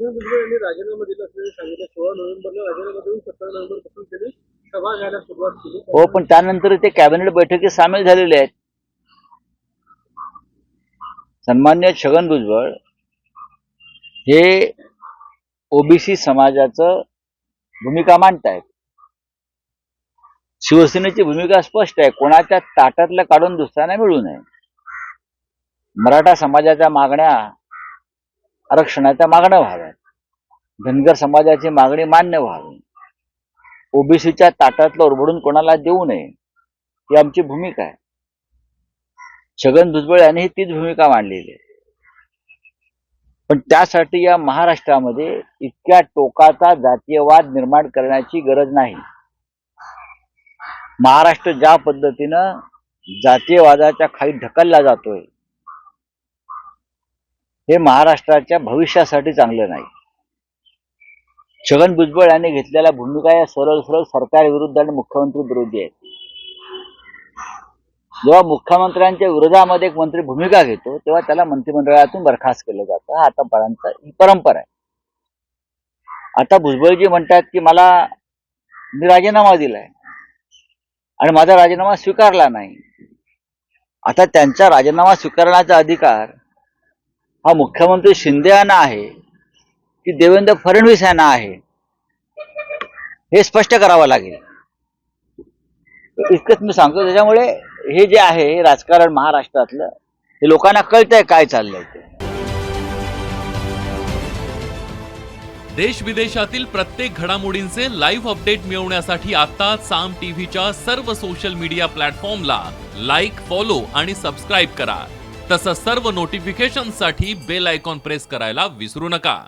छगन भुजबळ यांनी राजीनामा दिला असल्याचे सांगितलं. सोळा नोव्हेंबरला राजीनामा देऊन सतरा नोव्हेंबरपासून त्यांनी सभा घ्यायला सुरुवात केली. हो पण त्यानंतर ते कॅबिनेट बैठकीत सामील झालेले आहेत. सन्मान्य छगन भुजबळ हे ओबीसी समाजाचं भूमिका मांडतायत. शिवसेनेची भूमिका स्पष्ट आहे. कोणाच्या ताटातलं काढून दुसऱ्यांना मिळू नये. मराठा समाजाच्या मागण्या आरक्षणाच्या मागण्या व्हाव्या धनगर समाजाची मागणी मान्य व्हावी. ओबीसीच्या ताटातलं ओरबडून कोणाला देऊ नये ही आमची भूमिका आहे. छगन भुजबळ यांनी तीच भूमिका मांडलेली आहे. पण त्यासाठी या महाराष्ट्रामध्ये इतक्या टोकाचा जातीयवाद निर्माण करण्याची गरज नाही. महाराष्ट्र ज्या पद्धतीनं जातीयवादाच्या खाली ढकलला जातोय हे महाराष्ट्राच्या भविष्यासाठी चांगलं नाही. छगन भुजबळ यांनी घेतलेल्या भूमिका या सरळ सरळ सरकार विरुद्ध आणि मुख्यमंत्री विरोधी आहेत. जेव्हा मुख्यमंत्र्यांच्या विरोधामध्ये एक मंत्री भूमिका घेतो तेव्हा त्याला मंत्रिमंडळातून बरखास्त केलं जातं. हा आतापर्यंत ही परंपरा आहे. आता भुजबळजी म्हणतात की मला मी राजीनामा दिलाय आणि माझा राजीनामा स्वीकारला नाही. आता त्यांचा राजीनामा स्वीकारण्याचा अधिकार हा मुख्यमंत्री शिंदे यांना आहे. की देवेंद्र फडणवीस यांना आहे. हे स्पष्ट करावं लागेल. इतकंच मी सांगतो त्याच्यामुळे हे जे आहे हे राजकारण महाराष्ट्रातलं हे लोकांना कळतंय काय चाललंय ते. देश विदेशातील प्रत्येक घडामोडींचे लाईव्ह अपडेट मिळवण्यासाठी आता साम टीव्हीच्या सर्व सोशल मीडिया प्लॅटफॉर्मला लाईक फॉलो आणि सबस्क्राईब करा. तसंच सर्व नोटिफिकेशनसाठी बेल आयकॉन प्रेस करायला विसरू नका.